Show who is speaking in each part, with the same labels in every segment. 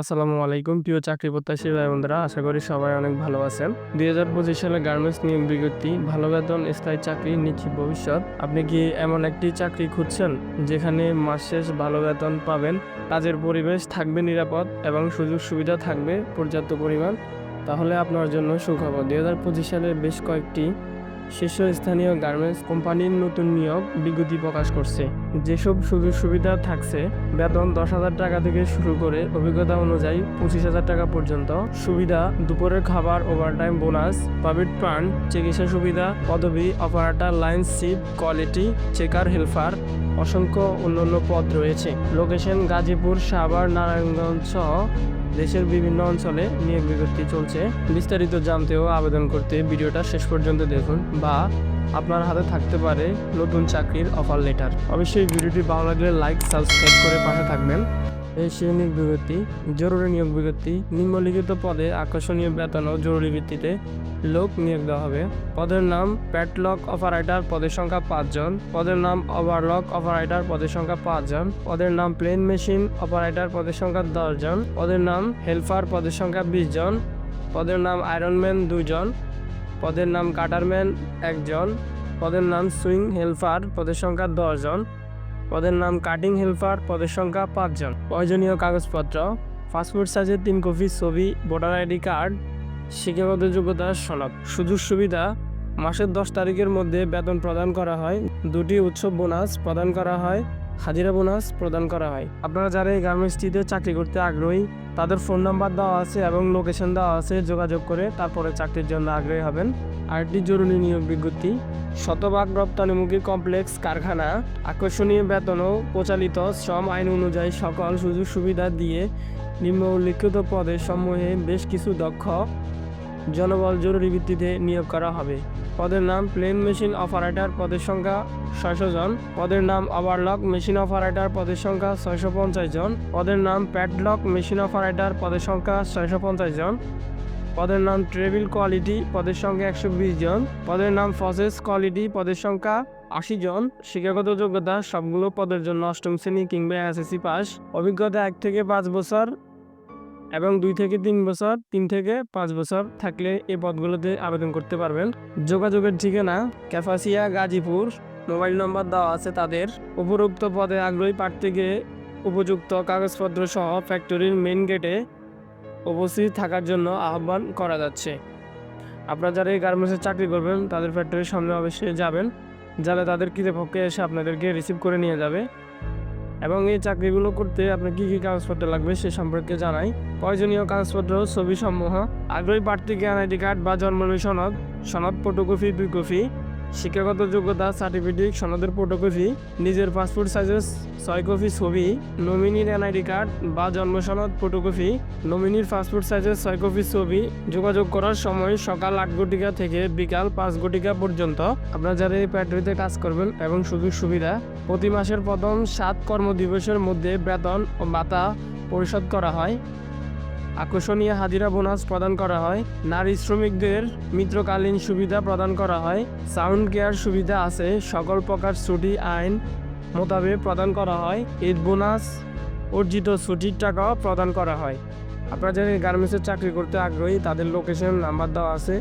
Speaker 1: আসসালামু আলাইকুম। প্রিয় চাকরি প্রত্যাশী ভাই বন্ধুরা আশা করি সবাই অনেক ভালো আছেন। দুই হাজার পঁচিশ সালে গার্মেন্টস নিয়োগ বিজ্ঞপ্তি ভালো বেতন স্থায়ী চাকরি নিশ্চিত ভবিষ্যৎ। আপনি কি এমন একটি চাকরি খুঁজছেন যেখানে মাস শেষ ভালো বেতন পাবেন কাজের পরিবেশ থাকবে নিরাপদ এবং সুযোগ সুবিধা থাকবে পর্যাপ্ত পরিমাণ? তাহলে আপনার জন্য সুখবর। দুই হাজার পঁচিশ সালে বেশ কয়েকটি শীর্ষস্থানীয় গার্মেন্টস কোম্পানির নতুন নিয়োগ বিজ্ঞপ্তি প্রকাশ করছে। যেসব সুযোগ সুবিধা থাকছে, বেতন দশ হাজার টাকা থেকে শুরু করে অভিজ্ঞতা অনুযায়ী পঁচিশ হাজার টাকা পর্যন্ত। সুবিধা, দুপুরের খাবার ওভারটাইম বোনাস পাবলিক ফান্ড চিকিৎসা সুবিধা, পদবি অপারেটার লাইন সিপ কোয়ালিটি চেকার হেল্পার অসংখ্য অন্যান্য পদ রয়েছে। লোকেশন গাজীপুর, সাভার, নারায়ণগঞ্জ সহ দেশের বিভিন্ন অঞ্চলে নিয়োগ বিজ্ঞপ্তি চলছে। বিস্তারিত জানতেও আবেদন করতে ভিডিওটা শেষ পর্যন্ত দেখুন বা আপনার হাতে থাকতে পারে নতুন চাকরির অফার লেটার। অবশ্যই ভিডিওটি ভালো লাগলে লাইক সাবস্ক্রাইব করে পাশে থাকবেন। এই নিয়োগ বিজ্ঞপ্তি জরুরি নিয়োগ বিজ্ঞপ্তি নিম্নলিখিত পদে আকর্ষণীয় বেতন ও জরুরি ভিত্তিতে লোক নিয়োগ দেওয়া হবে। পদের নাম প্যাটলক অপারেটর পদের সংখ্যা পাঁচজন, পদের নাম ওভারলক অপারেটর পদের সংখ্যা পাঁচজন, পদের নাম প্লেন মেশিন অপারেটর পদের সংখ্যা দশজন, পদের নাম হেল্পার পদের সংখ্যা বিশ জন পদের নাম আয়রনম্যান দুজন পদের নাম কাটারম্যান একজন, পদের নাম সুইং হেল্পার পদের সংখ্যা দশজন পদের নাম কাটিং হেল্পার, পদের সংখ্যা পাঁচজন। প্রয়োজনীয় কাগজপত্র, পাসপোর্ট সাইজের তিন কপি ছবি, ভোটার আইডি কার্ড শিক্ষাগত যোগ্যতা সনদ। সুযোগ সুবিধা, মাসের দশ তারিখের মধ্যে বেতন প্রদান করা হয়। দুটি উৎসব বোনাস প্রদান করা হয়। হাজিরা বোনাস প্রদান করা হয়। আপনারা যারা এই গার্মেন্টসটিতে চাকরি করতে আগ্রহী, তাদের ফোন নাম্বার দেওয়া আছে এবং লোকেশন দেওয়া আছে, যোগাযোগ করে তারপরে চাকরির জন্য আগ্রহী হবেন। আরেকটি জরুরি নিয়োগ বিজ্ঞপ্তি, শতভাগ রপ্তানিমুখী কমপ্লেক্স কারখানা, আকর্ষণীয় বেতন ও প্রচালিত শ্রম আইন অনুযায়ী সকল সুযোগ সুবিধা দিয়ে নিম্ন উল্লিখিত পদের সমূহে বেশ কিছু দক্ষ জনবল জরুরি ভিত্তিতে নিয়োগ করা হবে। পদের নাম প্লেন মেশিন অপারেটর পদের সংখ্যা ছয়শো জন। পদের নাম ওভারলক মেশিন অপারেটর পদের সংখ্যা ছয়শো পঞ্চাশ জন। পদের নাম প্যাডলক মেশিন অপারেটর পদের সংখ্যা ছয়শো পঞ্চাশ জন। পদের নাম ট্রেভিল কোয়ালিটি পদের সংখ্যা একশো বিশ জন। পদের নাম ফসেস কোয়ালিটি পদের সংখ্যা আশি জন। শিক্ষাগত যোগ্যতা সবগুলো পদের জন্য অষ্টম শ্রেণি কিংবা এসএসসি পাস। অভিজ্ঞতা এক থেকে পাঁচ বছর। এবং দুই থেকে তিন বছর, তিন থেকে পাঁচ বছর থাকলে এই পদগুলোতে আবেদন করতে পারবেন। যোগাযোগের ঠিকানা ক্যাফাসিয়া গাজীপুর। মোবাইল নম্বর দেওয়া আছে তাদের। উপরোক্ত পদে আগ্রহী প্রার্থীকে উপযুক্ত কাগজপত্র সহ ফ্যাক্টরির মেন গেটে উপস্থিত থাকার জন্য আহ্বান করা যাচ্ছে। আপনারা যারা এই গার্মেন্টসে চাকরি করবেন, তাদের ফ্যাক্টরির সামনে অবশ্যই যাবেন। যারা তাদের কৃতপক্ষে এসে আপনাদেরকে রিসিভ করে নিয়ে যাবে। এবং এই চাকরিগুলো করতে আপনার কী কী কাগজপত্র লাগবে সে সম্পর্কে জানাই। প্রয়োজনীয় কাগজপত্র ছবি সমূহ আগ্রহী প্রার্থীকে এনআইডি কার্ড বা জন্ম সনদ সনদ ফটোকপি দুই কপি শিক্ষাগত যোগ্যতা সার্টিফিকেট সনদের ফটোকপি নিজের পাসপোর্ট সাইজের ছয় কপি ছবি নমিনির এনআইডি কার্ড বা জন্ম সনদ ফটোকপি নমিনির পাসপোর্ট সাইজের ছয় কপি ছবি, যোগাযোগ করার সময় সকাল আট ঘটিকা থেকে বিকাল পাঁচ ঘটিকা পর্যন্ত আপনারা যারা এই ফ্যাক্টরিতে কাজ করবেন এবং সুযোগ সুবিধা, প্রতি মাসের প্রথম সাত কর্মদিবসের মধ্যে বেতন ও ভাতা পরিশোধ করা হয়। আকর্ষণীয় হাজিরা বোনাস প্রদান করা হয়। নারী শ্রমিকদের মিত্রকালীন সুবিধা প্রদান করা হয়। সাউন্ড কেয়ার সুবিধা আছে। সকল প্রকার ছুটি, আইন মোতাবেক প্রদান করা হয়। ঈদ বোনাস, অর্জিত ছুটির টাকাও প্রদান করা হয়। আপনারা যারা গার্মেন্টসের চাকরি করতে আগ্রহী, তাদের লোকেশন নাম্বার দেওয়া আছে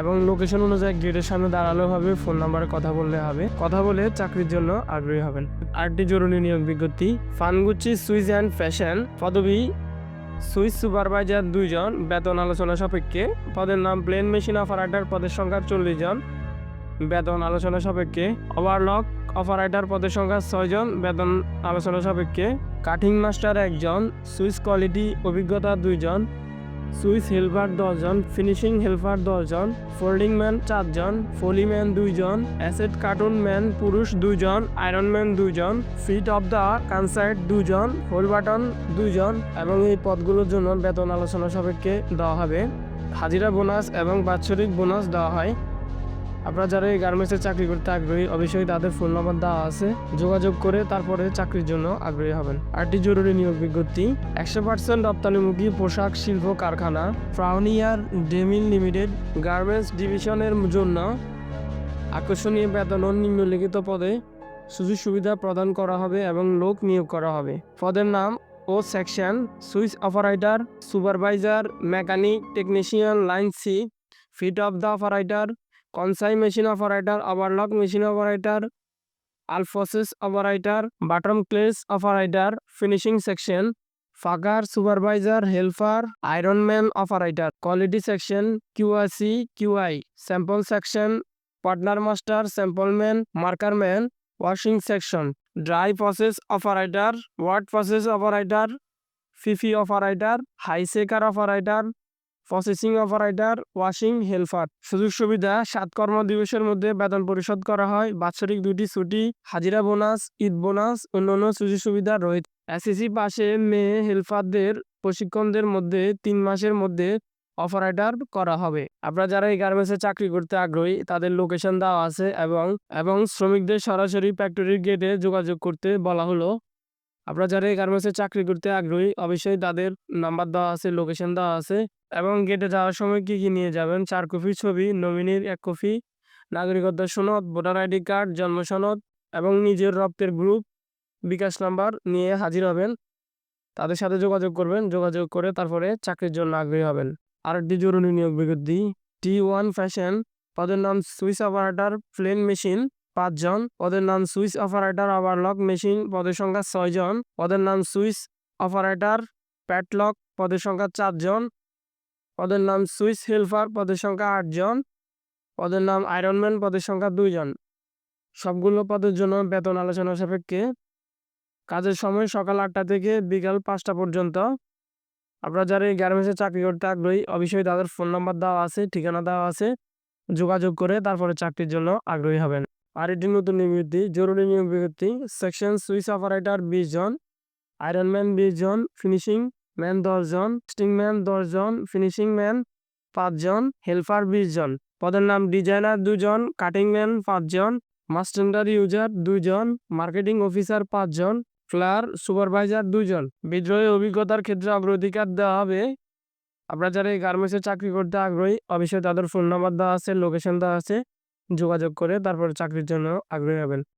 Speaker 1: এবং লোকেশন অনুযায়ী গেটের সামনে দাঁড়ালেও হবে ফোন নাম্বারে কথা বললে হবে। কথা বলে চাকরির জন্য আগ্রহী হবেন। আরেকটি জরুরি নিয়োগ বিজ্ঞপ্তি, ফানগুচি সুইজ অ্যান্ড ফ্যাশন, পদবী সুইস সুপারভাইজার দুইজন, বেতন আলোচনা সাপেক্ষে। পদের নাম প্লেন মেশিন অপারেটর, পদের সংখ্যা চল্লিশ জন। বেতন আলোচনা সাপেক্ষে ওভারলক অপারেটর, পদের সংখ্যা ছয়জন বেতন আলোচনা সাপেক্ষে কাটিং মাস্টার একজন সুইস কোয়ালিটি অভিজ্ঞতা দুইজন। সুইস হেল্পার দশজন, ফিনিশিং হেল্পার দশজন, ফোল্ডিং ম্যান চারজন ফলিম্যান দুইজন, অ্যাসেট কার্টুন ম্যান পুরুষ দুইজন, আয়রন ম্যান দুইজন, ফিট অফ দ্য কানসার্ট দুজন হোল বাটন দুইজন এবং এই পদগুলোর জন্য বেতন আলোচনা সাপেক্ষে দেওয়া হবে। হাজিরা বোনাস এবং বাৎসরিক বোনাস দেওয়া হয়। আপনারা যারা এই গার্মেন্টসে চাকরি করতে আগ্রহী, অবশ্যই তাদের ফোন নম্বর দেওয়া আছে। যোগাযোগ করে তারপরে চাকরির জন্য আগ্রহী হবেন। আরটি জরুরি নিয়োগ বিজ্ঞপ্তি, একশো পার্সেন্ট রপ্তানিমুখী পোশাক, শিল্প, কারখানা ফ্রাউনিয়ার ডেমিল লিমিটেড গার্মেন্টস ডিভিশনের জন্য আকর্ষণীয় বেতন নিম্নলিখিত পদে সুযোগ সুবিধা প্রদান করা হবে এবং লোক নিয়োগ করা হবে। পদের নাম ও section switch operator, supervisor, mechanic, technician, line C, fit of the operator কনসাই machine operator overlock machine operator আলফোসিস operator বাটম ক্লেস operator finishing section ফাগার supervisor helper iron man operator quality section QAC QI sample section partner master sample man marker man washing section dry process operator wet process operator Phi Phi operator হাই shaker operator processing operator washing helper সুযোগ সুবিধা, সাত কর্মদিবসের মধ্যে বেতন পরিশোধ করা হয়। বাৎসরিক দুটি ছুটি, হাজিরা বোনাস, ঈদ বোনাস, অন্যান্য সুযোগ সুবিধা রয়েছে। এসএসসি পাশে মেয়ে হেল্পারদের, প্রশিক্ষণদের মধ্যে তিন মাসের মধ্যে অপারেটর করা হবে। আপনারা যারা এই গার্মেন্টসে চাকরি করতে আগ্রহী, তাদের লোকেশন দেওয়া আছে এবং এবং শ্রমিকদের সরাসরি ফ্যাক্টরির গেটে যোগাযোগ করতে বলা হলো। আপনারা যারা এই গার্মেন্টসে চাকরি করতে আগ্রহী, অবশ্যই তাদের নাম্বার দেওয়া আছে লোকেশন দেওয়া আছে। এবং গেটে যাওয়ার সময় কি কি নিয়ে যাবেন? চার কপি ছবি নমিনির এক কপি নাগরিকত্ব সনদ, ভোটার আইডি কার্ড, জন্ম সনদ এবং নিজের রক্তের গ্রুপ বিকাশ নাম্বার নিয়ে হাজির হবেন। তাদের সাথে যোগাযোগ করবেন। যোগাযোগ করে তারপরে চাকরির জন্য আগ্রহী হবেন। আর আরেকটি জরুরি নিয়োগ বিজ্ঞপ্তি টি ওয়ান ফ্যাশন পদের নাম সুইচ অপারেটর প্লেন মেশিন পাঁচজন। পদের নাম সুইচ অপারেটর ওভারলক মেশিন পদের সংখ্যা ছয়জন। পদের নাম সুইচ অপারেটর প্যাটলক পদের সংখ্যা চারজন। পদের নাম সুইস হেল্পার পদের সংখ্যা আটজন পদের নাম আয়রনম্যান পদের সংখ্যা দুইজন সবগুলো পদের জন্য বেতন আলোচনা সাপেক্ষে। কাজের সময় সকাল আটটা থেকে বিকাল পাঁচটা পর্যন্ত। আপনারা যারা এই গার্মেন্টসে চাকরি করতে আগ্রহী, অবশ্যই তাদের ফোন নাম্বার দেওয়া আছে, ঠিকানা দেওয়া আছে। যোগাযোগ করে তারপরে চাকরির জন্য আগ্রহী হবেন। আর এটি নতুন নিবৃত্তি, জরুরি নিয়োগ বিজ্ঞপ্তি, সেকশন সুইচ অপারেটর বিশ জন আয়রনম্যান বিশ জন, ফিনিশিং ম্যান দশজন, স্টিং ম্যান দশজন, ফিনিশিং ম্যান পাঁচজন, হেল্পার বিশ জন পদের নাম ডিজাইনার দুজন, কাটিং ম্যান পাঁচজন মাস্টার ইউজার দুজন, মার্কেটিং অফিসার পাঁচজন, ফ্লার সুপারভাইজার দুজন। বিদ্রোহী অভিজ্ঞতার ক্ষেত্রে অগ্রাধিকার দেওয়া হবে। আপনারা যারা এই গার্মেন্টসে চাকরি করতে আগ্রহী, অবশ্যই তাদের ফোন নাম্বার দেওয়া আছে, লোকেশন দেওয়া আছে। যোগাযোগ করে তারপরে চাকরির জন্য আগ্রহী হবেন।